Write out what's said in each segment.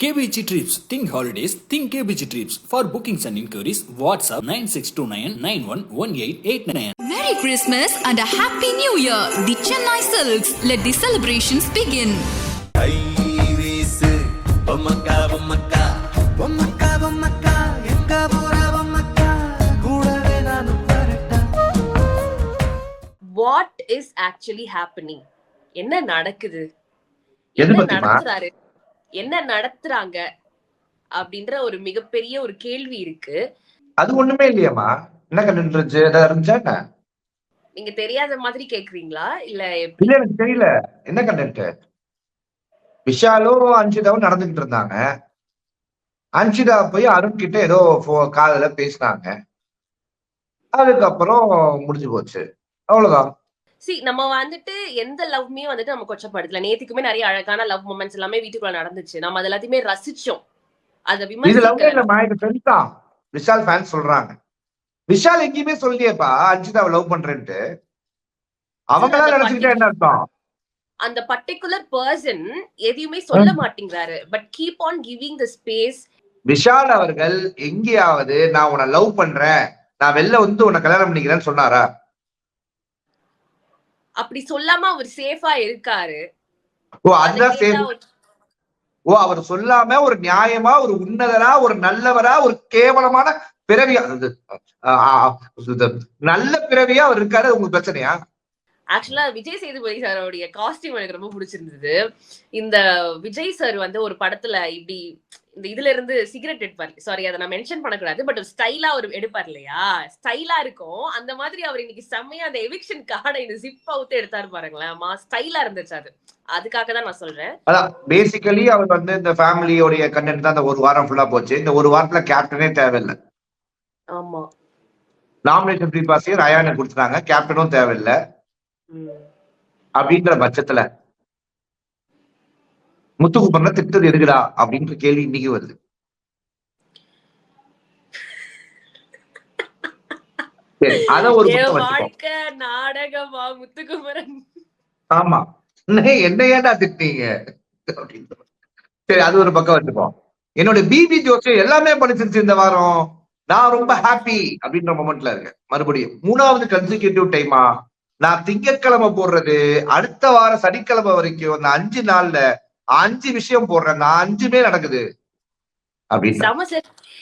KBG Trips. Think holidays. Think KBG Trips. For bookings and inquiries, WhatsApp 9629911889. Merry Christmas and a Happy New Year! The Chennai Silks. Let the celebrations begin. What is actually happening என்ன நடக்குது எது என்ன பத்திமா? என்ன நடத்துறாங்க அப்படின்ற ஒரு மிகப்பெரிய ஒரு கேள்வி இருக்கு. அது ஒண்ணுமே இல்லையாம்மா. என்ன கண்டென்ட் இருந்துச்சு நீங்க தெரியாத மாதிரி கேக்குறீங்களா? இல்ல இல்ல எனக்கு தெரியல. என்ன கண்டென்ட் விஷாலும் அஞ்சிதாவும் நடந்துகிட்டு இருந்தாங்க. அஞ்சிதா போய் அருண் கிட்ட ஏதோ காதுல பேசினாங்க. அதுக்கப்புறம் முடிஞ்சு போச்சு. அவ்வளவுதான். சி நம்ம வந்துட்டு எந்த லவ்மே வந்துட்டு நம்ம கொச்சப்படுத்தல. நேத்துக்குமே நிறைய அழகான லவ் மூமெண்ட்ஸ் எல்லாமே வீட்டுக்குள்ள நடந்துச்சு. நம்ம அது எல்லாத்தையுமே ரசிச்சோம். அத தான். விஷால் ஃபேன்ஸ் சொல்றாங்க. விஷால் எங்கேயுமே சொல்லியேப்பா அஞ்சிதாவை லவ் பண்றேன்ட்டு. அவங்க நினைச்சுக்கிட்டா என்ன அர்த்தம்? அந்த பர்டிகுலர் பர்சன் எதையுமே சொல்ல மாட்டேங்கிறாரு. But keep on giving the space Vishal அவர்கள் எங்கேயாவது நான் உன்னை லவ் பண்றேன். நான் வெளில வந்து உன்னை கல்யாணம் பண்ணிக்கிறேன்னு சொன்னாரா? அப்படி சொல்லாம அவர் சேஃபா இருக்காரு. ஓ அதை அதுதான் ஓ அவர் சொல்லாம ஒரு நியாயமா ஒரு உன்னதரா ஒரு நல்லவரா ஒரு கேவலமான பிறவியா நல்ல பிறவியா அவர் இருக்காரு உங்களுக்கு பிரச்சனையா? ஆக்சுவலா விஜய் சேதுபதி சாரோடைய காஸ்டியூம் எனக்கு ரொம்ப பிடிச்சிருந்தது. இந்த விஜய் சார் வந்து ஒரு படத்துல இப்படி இந்த இதுல இருந்து சிகரெட் எடுப்பார். சாரி அதை நான் மென்ஷன் பண்ணக்கூடாது பட் ஸ்டைலா ஒரு எடுப்பார் இல்லையா? ஸ்டைலா இருக்கும். அந்த மாதிரி அவர் இன்னைக்கு செம்மையா அந்த எவிக்ஷன் கார்டை இந்த ஜிப் அவுத்து எடுத்தாரு பாருங்களேன் மா ஸ்டைலா இருந்துச்சு அது. அதுக்காக தான் நான் சொல்றேன். அதான் பேசிக்கலி அவர் வந்து இந்த ஃபேமிலியோடைய கண்டென்ட் தான் இந்த ஒரு வாரம் ஃபுல்லா போச்சு. இந்த ஒரு வாரத்துல கேப்டனே தேவையில்லை. ஆமா. நாமினேஷன் ஃப்ரீ பாஸையும் ரயானு கொடுத்துட்டாங்க. கேப்டனும் தேவையில்லை. அப்படின்ற பட்சத்துல. முத்துக்குப்பண்ண திட்டது எதுக்குடா? அப்படின்ற கேள்வி இன்னைக்கு வருது. அத ஒரு நாடகமா முத்துக்குமரன்? ஆமா. என்ன ஏன்டா திட்டீங்க. சரி அது ஒரு பக்கம் வச்சுப்போம். என்னோட பிபி ஜோஸ் எல்லாமே படிச்சிருச்சு இந்த வாரம். நான் ரொம்ப ஹாப்பி அப்படின்ற மொமெண்ட்ல இருக்கேன். மறுபடியும் மூணாவது கன்சிக்யூட்டிவ் டைமா நான் திங்கட்கிழமை போடுறது அடுத்த வாரம் சனிக்கிழமை வரைக்கும் அந்த அஞ்சு நாள்ல அஞ்சு விஷயம் போடுறேன். நான் அஞ்சுமே நடக்குது. அப்படின்னு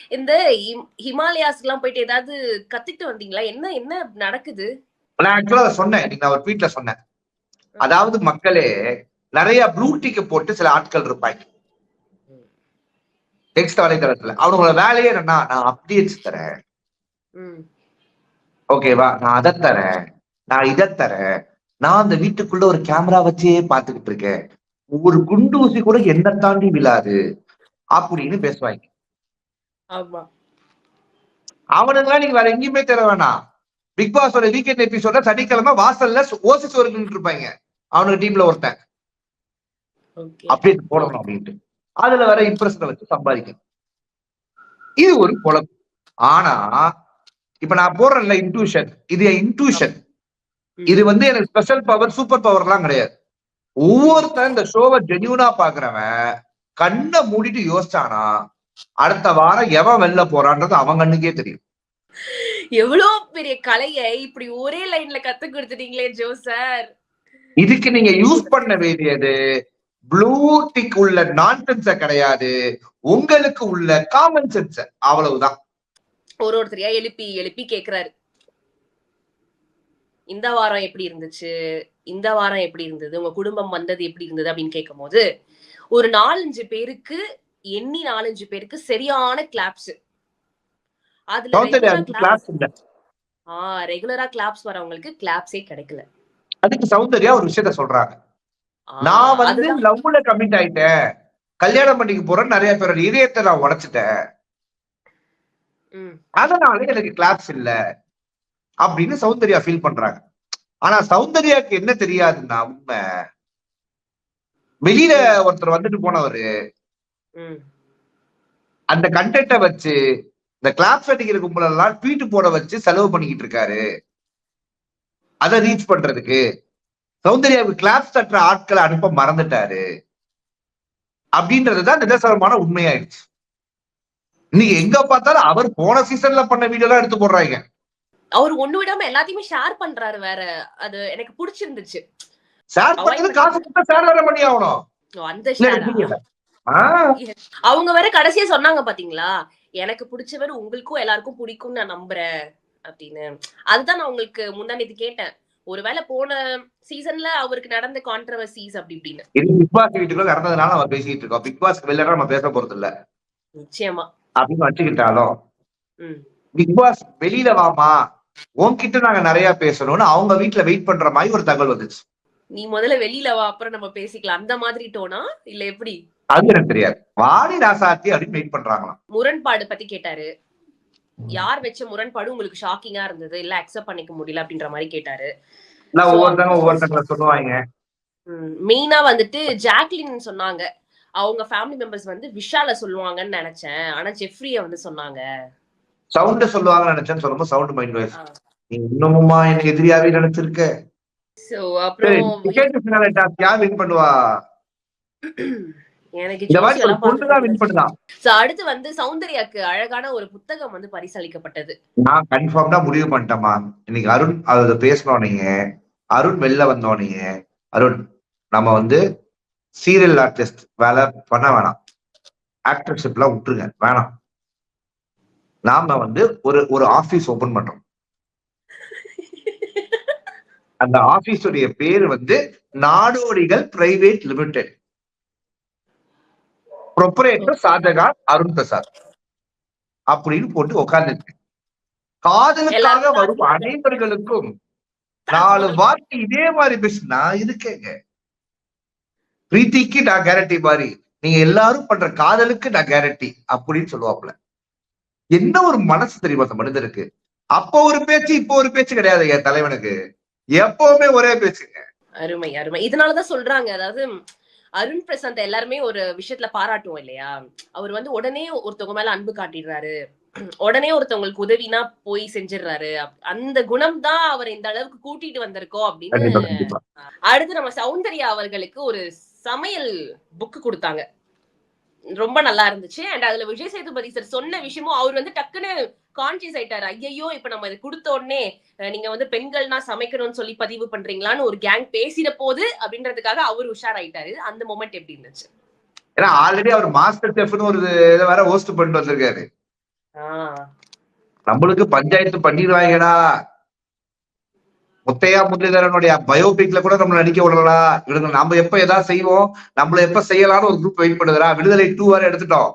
இந்த ஹிம்- ஹிமாலயாஸ்க்கு எல்லாம் போயிட்டு ஏதாவது கத்துக்கிட்டு வந்தீங்களா? என்ன என்ன நடக்குது? நான் ஆக்சுவலா அதை சொன்னேன். நான் ஒரு ட்வீட்ல சொன்னேன். அதாவது மக்களே நிறைய ப்ளூ டிக்கு போட்டு சில ஆட்கள் இருப்பாங்க. டெக்ஸ்ட் வலைதளத்துல அவங்களோட வேலையே என்னன்னா நான் அப்டேட்ஸ் தரேன். ஓகேவா நான் அதை தரேன். நான் இதை தரேன். நான் அந்த வீட்டுக்குள்ள ஒரு கேமரா வச்சே பாத்துக்கிட்டு இருக்கேன். ஒரு குண்டு ஊசி கூட என்ன தாண்டி விழாது அப்படின்னு பேசுவாங்க. அவனுங்களாம் நீங்க வேற எங்கேயுமே தர வேணாம். பிக் பாஸோட வீக்கெண்ட் எபிசோட சனிக்கிழமை வாசல்ல ஓசி சோறுன்னு இருப்பாங்க. அவனுக்கு டீம்ல ஒருத்தன். அப்டேட் போடணும் அப்படின்ட்டு. அதுல வர இம்ப்ரெஷனை வச்சு சம்பாதிக்கணும். இது ஒரு குழப்பம். ஆனா இப்ப நான் போடுறேன்ல இன்ட்யூஷன் இது இன்ட்யூஷன் இது வந்து எனக்கு ஸ்பெஷல் பவர் சூப்பர் பவர் எல்லாம் கிடையாது. ஒவ்வொருத்தன் இந்த ஷோவை ஜெனியூனா பாக்குறவன் கண்ணை மூடிட்டு யோசிச்சானா அடுத்த வாரம் எவன் வெளில போறான்றது அவன் கண்ணுக்கே தெரியும். எவ்வளவு பெரிய கலையை இப்படி ஒரே லைன்ல கத்து கொடுத்துட்டீங்களே ஜோ சார் இதுக்கு நீங்க யூஸ் பண்ண வேண்டியது ப்ளூ டிக் உள்ள நான்சென்ஸ கிடையாது. உங்களுக்கு உள்ள காமன் சென்ஸ் அவ்வளவுதான். ஒரு ஒருத்தரையா எழுப்பி எழுப்பி கேக்குறாரு. இந்த வாரம் எப்படி இருந்துச்சு? இந்த வாரம் எப்படி இருந்தது? உங்க குடும்பம் வந்தது எப்படி இருந்தது? அப்படின்னு கேட்கும் போது ஒரு நாலஞ்சு பேருக்கு எண்ணி நாலஞ்சு பேருக்கு சரியான கிளாப்ஸ் அதுல ஆஹ் ரெகுலரா கிளாப்ஸ் வரவங்களுக்கு கிளாப்ஸே கிடைக்கல. அதுக்கு சௌந்தர்யா ஒரு விஷயத்த சொல்றாங்க. நான் வந்து. லவ்ல கமிட் ஆயிட்டேன். கல்யாணம் பண்ணிக்க போறேன் நிறைய பேரோட இதயத்தை நான் உடைச்சிட்டேன். அதனால எனக்கு கிளாப்ஸ் இல்ல. அப்படின்னு சௌந்தர்யா ஃபீல் பண்றாங்க. ஆனா சௌந்தர்யாக்கு என்ன தெரியாதுன்னா உண்மை. வெளியில ஒருத்தர் வந்துட்டு போனவரு. அந்த கண்டென்ட்டை வச்சு இந்த கிளாப்ஸ் அடிக்கிற கும்பலெல்லாம் ட்வீட் போட வச்சு செலவு பண்ணிக்கிட்டு இருக்காரு. அதை ரீச் பண்றதுக்கு. சௌந்தர்யாவுக்கு கிளாப்ஸ் தட்டுற ஆட்களை அனுப்ப மறந்துட்டாரு. அப்படின்றதுதான் நிதர்சனமான உண்மையாயிடுச்சு. இன்னைக்கு எங்க பார்த்தாலும் அவர் போன சீசன்ல பண்ண வீடியோ எல்லாம் எடுத்து போடுறாங்க. அவர் ஒண்ணு விடாம எல்லாத்தையுமே ஷேர் பண்றாரு வேற. அது எனக்கு பிடிச்சிருந்துச்சு. ஷேர் பண்ணது காசு கொடுத்தா ஷேர் வேற பண்ணி ஆகணும். அந்த ஷேர் அவங்க வேற கடைசியா சொன்னாங்க பாத்தீங்களா? எனக்கு பிடிச்சவர் உங்களுக்கும் எல்லாருக்கும் பிடிக்கும்னு நான் நம்புறேன் அப்படின்னு. அதுதான் நான் உங்களுக்கு முந்தானேத்து கேட்டேன். ஒருவேளை போன சீசன்ல அவருக்கு நடந்த கான்ட்ரவர்சிஸ் அப்படி இப்படின்னு. இது பிக் பாஸ் வீட்டுக்குள்ள நடந்ததுனால நம்ம பேசிட்டு இருக்கோம். பிக் பாஸ் வெளில நம்ம பேச போறது இல்ல. நிச்சயமா. அப்படின்னு வச்சுக்கிட்டாலும் பிக் பாஸ் வெளியில வாமா உன்கிட்ட நாங்க நிறைய பேசணும்னு அவங்க வீட்டுல வெயிட் பண்ற மாதிரி ஒரு தகவல் வந்துச்சு. நீ முதல்ல வெளியில வா அப்புறம் நம்ம பேசிக்கலாம். அந்த மாதிரி டோனா இல்ல எப்படி? அது எனக்கு தெரியாது. வாடி ராசாத்தி அப்படின்னு வெயிட் பண்றாங்களாம். முரண்பாடு பத்தி கேட்டாரு. யார் வச்ச முரண்பாடு உங்களுக்கு ஷாக்கிங்கா இருந்தது? இல்ல அக்செப்ட் பண்ணிக்க முடியல அப்படின்ற மாதிரி கேட்டாரு. ஒவ்வொருத்தங்க ஒவ்வொருத்தங்கள சொல்லுவாங்க. மெயினா வந்துட்டு ஜாக்லின் சொன்னாங்க. அவங்க ஃபேமிலி மெம்பர்ஸ் வந்து விஷால சொல்லுவாங்கன்னு நினைச்சேன். ஆனா ஜெஃப்ரிய வந்து சொன்னாங்க. சவுண்ட சொல்லுவாங்கன்னு நினைச்சேன்னு சொல்லும்போது சவுண்ட் மைண்ட் வாய்ஸ். நீ இன்னமுமா எனக்கு எதிரியாவே நினைச்சிருக்க? யார் வின் பண்ணுவா? அடுத்து வந்து சௌந்தர்யாக்கு அழகான ஒரு புத்தகம் வந்து பரிசளிக்கப்பட்டது. நான் கன்ஃபார்ம்டா முடிவு பண்ணிட்டேமா இன்னைக்கு அருண் அதை பேசணும் அருண் வெளில வந்தோம் நீங்க அருண் நம்ம வந்து சீரியல் ஆர்டிஸ்ட் வேலை பண்ண வேணாம். ஆக்டர்ஷிப்லாம் விட்டுருங்க. வேணாம். நாம வந்து ஒரு ஒரு ஆபீஸ் ஓபன் பண்றோம். அந்த ஆபீஸுடைய பேரு வந்து Nadodigal private limited proprietor Shajahan Arun Prasad. அப்படின்னு போட்டு உட்கார்ந்து காதலுக்காக வரும் அனைவர்களுக்கும் நாலு வார்த்தை இதே மாதிரி பேசு நான் இருக்கேங்க பிரீத்திக்கு நான் கேரண்டி மாதிரி நீங்க எல்லாரும் பண்ற காதலுக்கு நான் கேரண்டி அப்படின்னு சொல்லுவாப்புல. என்ன ஒரு மனசு தெரியுமா அந்த மனிதருக்கு? அப்போ ஒரு பேச்சு இப்போ ஒரு பேச்சு கிடையாது என் தலைவனுக்கு. எப்பவுமே ஒரே பேச்சுங்க. அருமை அருமை. இதனாலதான் சொல்றாங்க. அதாவது அருண் பிரசாந்த் எல்லாருமே ஒரு விஷயத்துல பாராட்டுவோம் இல்லையா? அவர் வந்து உடனே ஒருத்தவங்க மேல அன்பு காட்டிடுறாரு. உடனே ஒருத்தவங்களுக்கு உதவினா போய் செஞ்சிடுறாரு. அந்த குணம் தான் அவர் இந்த அளவுக்கு கூட்டிட்டு வந்திருக்கோம் அப்படின்னு அடுத்து நம்ம சௌந்தர்யா அவர்களுக்கு ஒரு சமையல் புக் கொடுத்தாங்க. ரொம்ப நல்லா இருந்துச்சு. அண்ட் அதுல விஜய் சேதுபதி சார் சொன்ன விஷயமும் அவர் வந்து டக்குன்னு கான்சியஸ் ஆயிட்டாரு. ஐயோ இப்ப நம்ம இதை கொடுத்த உடனே நீங்க வந்து பெண்கள்னா சமைக்கணும்னு சொல்லி பதிவு பண்றீங்களான்னு ஒரு கேங் பேசிட போது அப்படின்றதுக்காக அவர் உஷாராயிட்டாரு. அந்த மொமெண்ட் எப்படி இருந்துச்சு? ஏன்னா ஆல்ரெடி அவர் மாஸ்டர் செஃப்னு ஒரு இதை வேற ஹோஸ்ட் பண்ணிட்டு வந்திருக்காரு. நம்மளுக்கு பஞ்சாயத்து பண்ணிடுவாங்கடா. முத்தையா முரளிதரனுடைய பயோபிக்ல கூட நம்ம நடிக்க விடலடா. இவங்க நம்ம எப்ப ஏதாவது செய்வோம் நம்மள எப்ப செய்யலாம்னு ஒரு குரூப் வெயிட் பண்ணுதுடா. விடுதலை டூ வேற எடுத்துட்டோம்.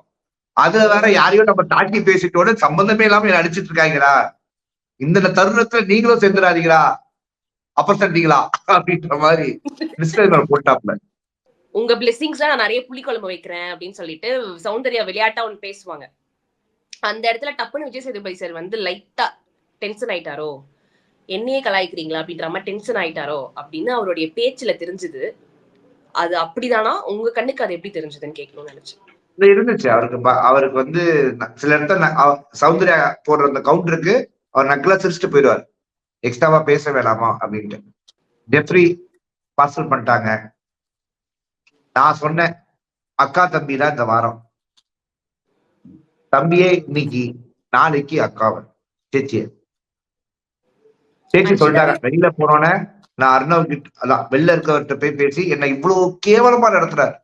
அதுல வேற யாரையும் நம்ம தாட்டி பேசிட்டோட சம்பந்தமே இல்லாம என்ன அடிச்சிட்டு இருக்காங்கடா இந்த தருணத்துல நீங்களும் சேர்ந்துடாதீங்களா அப்ப சண்டீங்களா அப்படின்ற மாதிரி டிஸ்கிளைமர் போட்டாப்ல. உங்க பிளெஸிங்ஸ்ல நான் நிறைய புளிக்குழம்பு வைக்கிறேன் அப்படின்னு சொல்லிட்டு சௌந்தர்யா விளையாட்டா ஒன்று பேசுவாங்க. அந்த இடத்துல டப்புன்னு விஜய் சேதுபதி சார் வந்து லைட்டா டென்ஷன் ஆயிட்டாரோ? என்னையே கலாய்க்கிறீங்களா அப்படின்ற மாதிரி டென்ஷன் ஆயிட்டாரோ அப்படின்னு அவருடைய பேச்சுல தெரிஞ்சுது. அது அப்படிதானா? உங்க கண்ணுக்கு அது எப்படி தெரிஞ்சதுன்னு கேட்கணும்னு நினைச்சேன். இது இருந்துச்சு. அவருக்கு ப- அவருக்கு வந்து சில இடத்துல சௌந்தர்யா போடுற அந்த கவுண்டருக்கு அவர் நக்கலா சிரிச்சுட்டு போயிடுவார். எக்ஸ்ட்ராவா பேச வேணாமா அப்படின்ட்டு. ஜெஃப்ரி பார்சல் பண்ணிட்டாங்க. நான் சொன்னேன் அக்கா தம்பி தான் இந்த வாரம். தம்பியே இன்னைக்கு நாளைக்கு அக்காவன் சேச்சிய. சேச்சி சொல்லிட்டாங்க. வெளியில போனோன்னே நான் அர்ணவ் கிட்ட அதான் வெளில இருக்கவர்கிட்ட போய் பேசி என்னை இவ்வளவு கேவலமா நடத்துறாரு.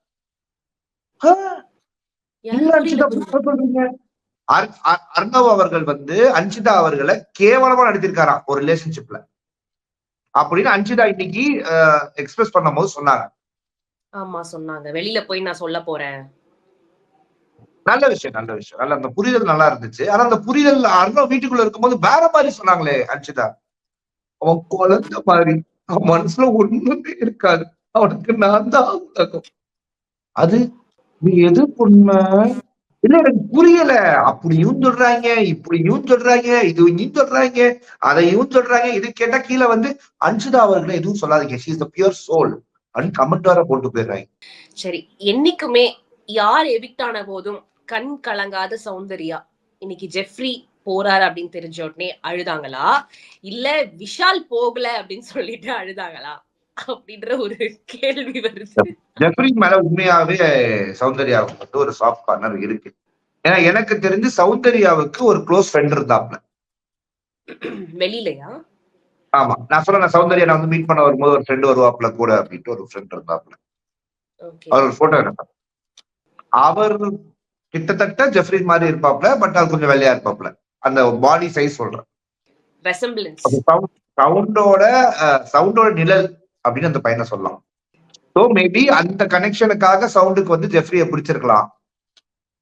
அர்ணவ் அவர்கள் வந்து அன்சிதா அவர்களை கேவலமா நடத்திருக்காராம் ஒரு ரிலேஷன்ஷிப்ல அப்படின்னு அன்சிதா இன்னைக்கு எக்ஸ்பிரஸ் பண்ணும்போது சொன்னாங்க. ஆமா சொன்னாங்க. வெளியில போய் நான் சொல்ல போறேன். நல்ல விஷயம் நல்ல விஷயம். நல்ல அந்த புரிதல் நல்லா இருந்துச்சு. ஆனா அந்த புரிதல் அர்ணவ் வீட்டுக்குள்ள இருக்கும்போது வேற மாதிரி சொன்னாங்களே அன்சிதா அவன் குழந்தை மாதிரி. அவன் மனசுல ஒண்ணுமே இருக்காது. அவனுக்கு நான் தான் உலகம். அது நீ எது உண்மை? இல்ல எனக்கு புரியல. அப்படியும் சொல்றாங்க இப்படியும் சொல்றாங்க இதுவும் சொல்றாங்க அதையும் சொல்றாங்க. இது கேட்டா கீழே வந்து அன்சுதா அவர்களை எதுவும் சொல்லாதீங்க. She is the pure soul அப்படின்னு கமெண்ட் வர போட்டு போயிடுறாங்க. சரி என்னைக்குமே யார் எவிக்ட் ஆன போதும் கண் கலங்காத சௌந்தர்யா. இன்னைக்கு ஜெஃப்ரி போறாரு அப்படின்னு தெரிஞ்ச உடனே அழுதாங்களா? இல்ல விஷால் போகல அப்படின்னு சொல்லிட்டு அழுதாங்களா? அப்படின்ற ஒரு கேள்வி வருது. ஜெஃப்ரி மேல உண்மையாவே சௌந்தர்யாவுக்கு வந்து ஒரு சாஃப்ட் கார்னர் இருக்கு. ஏன்னா எனக்கு தெரிஞ்சு சௌந்தர்யாவுக்கு ஒரு க்ளோஸ் ஃப்ரெண்ட் இருந்தாப்ல. வெளியிலயா? ஆமா. நான் சொல்ல சௌந்தர்யா நான் வந்து மீட் பண்ண வரும்போது ஒரு ஃப்ரெண்ட் வருவாப்ல கூட அப்படின்ட்டு ஒரு ஃப்ரெண்ட் இருந்தாப்ல. அவர் ஒரு போட்டோ எடுப்பார் அவர் கிட்டத்தட்ட ஜெஃப்ரி மாதிரி இருப்பாப்ல பட் அது கொஞ்சம் வெள்ளையா இருப்பாப்ல. அந்த பாடி சைஸ் சொல்றேன். சவுண்டோட சவுண்டோட நிழல் அப்படின்னு அந்த பையனை சொல்லலாம். ஸோ மேபி அந்த கனெக்ஷனுக்காக சவுண்டுக்கு வந்து ஜெஃப்ரியை பிடிச்சிருக்கலாம்.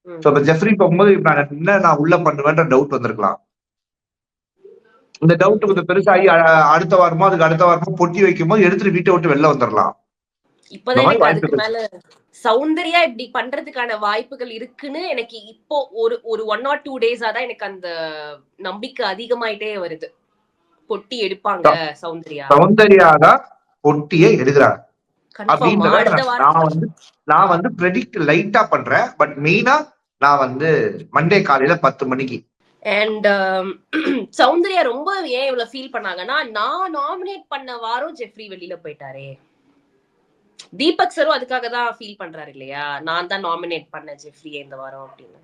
ஸோ இப்ப ஜெஃப்ரி போகும்போது இப்ப நான் என்ன நான் உள்ள பண்ணுவேன்ற டவுட் வந்திருக்கலாம். இந்த டவுட் கொஞ்சம் பெருசாகி அடுத்த வாரமோ அதுக்கு அடுத்த வாரமோ பொட்டி வைக்கும் போது எடுத்துட்டு வீட்டை விட்டு வெளில வந்துடலாம் இப்பதான் எனக்கு அதுக்கு மேல சௌந்தர்யா இப்படி பண்றதுக்கான வாய்ப்புகள் இருக்குன்னு எனக்கு இப்போ ஒரு ஒரு ஒன் ஆர் டூ டேஸா தான் எனக்கு அந்த நம்பிக்கை அதிகமாயிட்டே வருது. பொட்டி எடுப்பாங்க சௌந்தர்யா சௌந்தர்யா. தான் பொட்டியை எடுக்கிறாங்க. நான் வந்து நான் வந்து ப்ரெடிக்ட் லைட்டா பண்றேன். பட் மெயினா நான் வந்து மண்டே காலையில பத்து மணிக்கு. அண்ட் சௌந்தர்யா ரொம்ப ஏன் இவ்வளவு ஃபீல் பண்ணாங்கன்னா நான் நாமினேட் பண்ண வாரம் ஜெஃப்ரி வெளியில போயிட்டாரே. தீபக் சரும் அதுக்காக தான் ஃபீல் பண்றாரு இல்லையா? நான் தான் நாமினேட் பண்ண ஜெஃப்ரி இந்த வாரம் அப்படின்னு.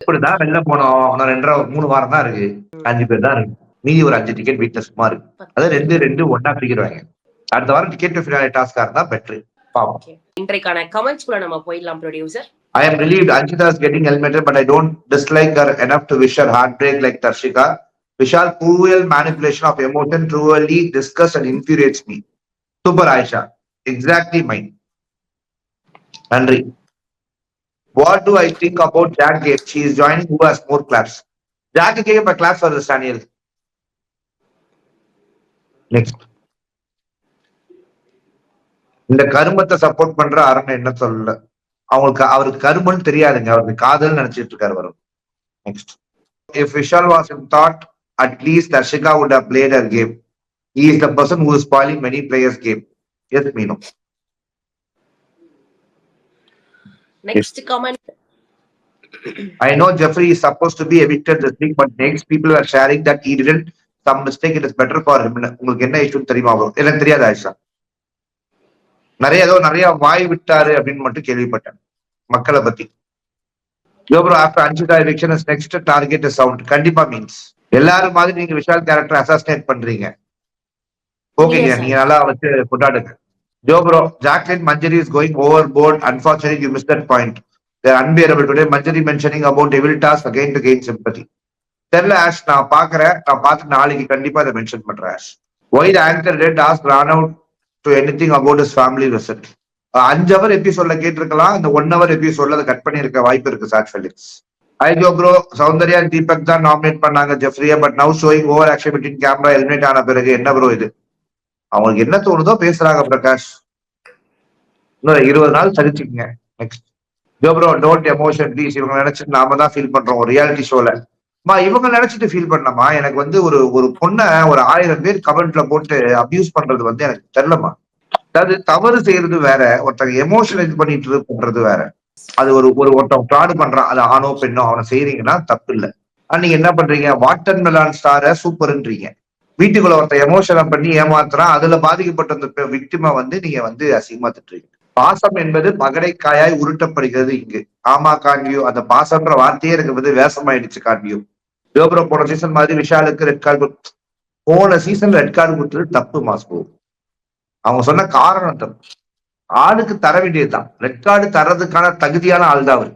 இப்படிதான் வெளில போனோம் இன்னும் ரெண்டரை மூணு வாரம் தான் இருக்கு. அஞ்சு பேர் தான் இருக்கு. மீதி ஒரு அஞ்சு டிக்கெட் வீட்டுல சும்மா இருக்கு. அது ரெண்டு ரெண்டு ஒன்னா பிரிக்கிறாங்க அடுத்த வாரம் டிக்கெட் டு ஃபினாலே டாஸ்கா இருந்தா பெட்ரு பாப்போம். இன்றைக்கான கமெண்ட்ஸ் குள்ள நம்ம போயிடலாம் producer I am relieved. Anshita is getting eliminated, but I don't dislike her enough to wish her heartbreak like Tarshika. Vishal cruel manipulation of emotion truly disgusts and infuriates me. Super Aisha. Exactly mind நன்றி. What do I think about Jack gave she is joining who has more claps Jack gave a clap for this இந்த கருமத்தை support பண்ற அரண் என்ன சொல்லல? அவங்களுக்கு அவருக்கு கருமன்னு தெரியாதுங்க. அவருக்கு காதல் நினைச்சிட்டு இருக்காரு வரும் next if Vishal was in that at least Darshika would have played her game he is the person who is pulling many players game S மீனோ next comment I know Jeffrey is supposed to be evicted this week, but next people are sharing that he didn't. Some mistake. It is better for him. உங்களுக்கு என்ன issue தெரியுமா? bro? எனக்கு தெரியாது ஆயிஷா. நிறைய ஏதோ நிறைய வாய் விட்டாரு அப்படின்னு மட்டும் கேள்விப்பட்டேன் மக்களை பத்தி. Yo bro after அஞ்சுதா election next target sound கண்டிப்பா மீன்ஸ் எல்லாரும் மாதிரி நீங்க விஷால் கேரக்டர் அசாசினேட் பண்றீங்க. Sir. நீங்க நல்லா வச்சு கொண்டாடுங்க. Jo bro Jacqueline Manjari is going over board unfortunate you miss that point there unbearable today Manjari mentioning about evil task again to gain sympathy தெரியல ஆஷ் நான் பாக்குறேன் நான் பார்த்து நாளைக்கு கண்டிப்பா இதை மென்ஷன் பண்றேன் Ash why the anchor did ask ran out to anything about is family visit அஞ்சு அவர் எபிசோட்ல கேட்டிருக்கலாம். இந்த ஒன் ஹவர் எபிசோட்ல அதை கட் பண்ணிருக்க வாய்ப்பு இருக்கு சாட் ஃபெலிக்ஸ் ஐ ஜோ ப்ரோ சௌந்தர்யா தீபக் தான் நாமினேட் பண்ணாங்க ஜெஃப்ரியா but now showing over action between camera eliminate ஆன பிறகு. என்ன ப்ரோ இது? அவங்களுக்கு என்ன தோணுதோ பேசுறாங்க பிரகாஷ். இன்னொரு இருபது நாள் சலிச்சுக்குங்க next Jo bro don't emotion please இவங்க நினைச்சிட்டு நாம தான் ஃபீல் பண்றோம். ஒரு ரியாலிட்டி ஷோல மா இவங்க நினைச்சிட்டு ஃபீல் பண்ணமா எனக்கு வந்து ஒரு ஒரு பொண்ணை ஒரு ஆயிரம் பேர் கமெண்ட்ல போட்டு அபியூஸ் பண்றது வந்து எனக்கு தெரியலமா அதாவது தவறு செய்யறது வேற ஒருத்தங்க எமோஷனலைஸ் பண்ணிட்டு பண்றது வேற. அது ஒரு ஒரு ஒருத்தன் ஃப்ராடு பண்றான் அது ஆணோ பெண்ணோ அவனை செய்யறீங்கன்னா தப்பு இல்லை நீங்க என்ன பண்றீங்க? வாட்டர் மெலான் ஸ்டார சூப்பர்ன்றீங்க வீட்டுக்குள்ள ஒருத்தன் எமோஷனை பண்ணி ஏமாத்துறான் அதுல பாதிக்கப்பட்ட அந்த விக்டிமை வந்து நீங்க வந்து அசிங்கமா திட்டுறீங்க பாசம் என்பது பகடைக்காயாய் உருட்டப்படுகிறது இங்கு. ஆமா காண்பியோ அந்த பாசம்ன்ற வார்த்தையே எனக்கு வந்து வேஷமாயிடுச்சு காண்பியோ கோபுரம் போன சீசன் மாதிரி விஷாலுக்கு ரெட் கார்டு போன சீசன் ரெட் கார்டு கொடுத்தது தப்பு மாஸ்கோ. அவங்க சொன்ன காரணம் தப்பு. ஆளுக்கு தர வேண்டியதுதான். ரெட் கார்டு தர்றதுக்கான தகுதியான ஆள் தான் அவர்.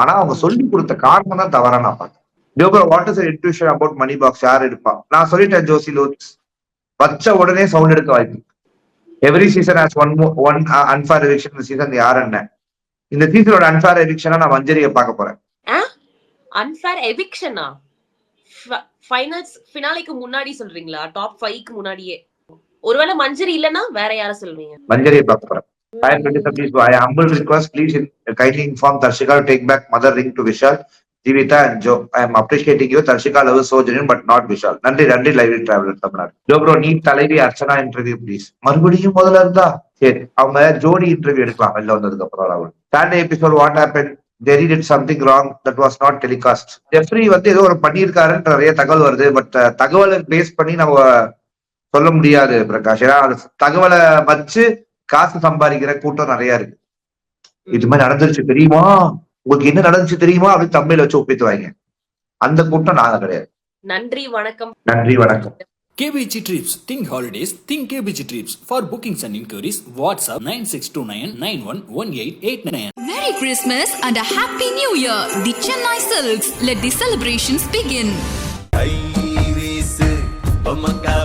ஆனா அவங்க சொல்லி கொடுத்த காரணம் தான் தவறா நான் பார்த்தேன். Jo bro what is intuition about money box யார் எடுப்பா? நான் சொல்லிட்டேன் ஜோசி லோட்ஸ் வச்ச உடனே சவுண்ட் எடுக்க வாய்ப்பு. Every season has one one unfair eviction season யார் என்ன? இந்த சீசனோட அன்ஃபேர் எவிக்ஷனா நான் மஞ்சரியை பார்க்க போறேன். அன்ஃபேர் எவிக்ஷனா ஃபைனல்ஸ் ஃபினாலிக்கு முன்னாடி சொல்றீங்களா? டாப் ஃபைவ்க்கு முன்னாடியே. ஒருவேளை மஞ்சரி இல்லனா வேற யார சொல்வீங்க? மஞ்சரியை பார்க்க போறேன். I am ready, sir. Please go. I humble request, please in, kindly inform Tarshika to take back mother ring to Vishal, Jeevitha and Jo I am appreciating you Dharshika love so genuine, but not நன்றி நன்றி live traveller Tamil Nadu. Jo bro நீ தலைவி Archana interview please மறுபடியும் முதல்ல இருந்தா? சரி அவங்க ஜோடி இன்டர்வியூ எடுக்கலாம். வெளில வந்ததுக்கு அப்புறம் ராகுல் Sunday episode what happen there did something wrong that was not telecast Jeffrey வந்து ஏதோ ஒரு பண்ணியிருக்காருன்ற நிறைய தகவல் வருது பட் uh, தகவலை பேஸ் பண்ணி நம்ம சொல்ல முடியாது பிரகாஷ். ஏன்னா அது தகவலை வச்சு காசு சம்பாதிக்கிற கூட்டம் நிறைய இருக்கு. இது மாதிரி நடந்துருச்சு தெரியுமா? உங்களுக்கு என்ன நடந்துச்சு தெரியுமா அப்படின்னு தமிழ்ல வச்சு ஒப்பித்துவாங்க அந்த கூட்டம் நாங்க கிடையாது நன்றி வணக்கம் நன்றி வணக்கம் KBG Trips. Think holidays. Think KBG Trips. For bookings and inquiries, WhatsApp 9629 911889. Merry Christmas and a Happy New Year! The Chennai Silks. Let the celebrations begin. Bommakka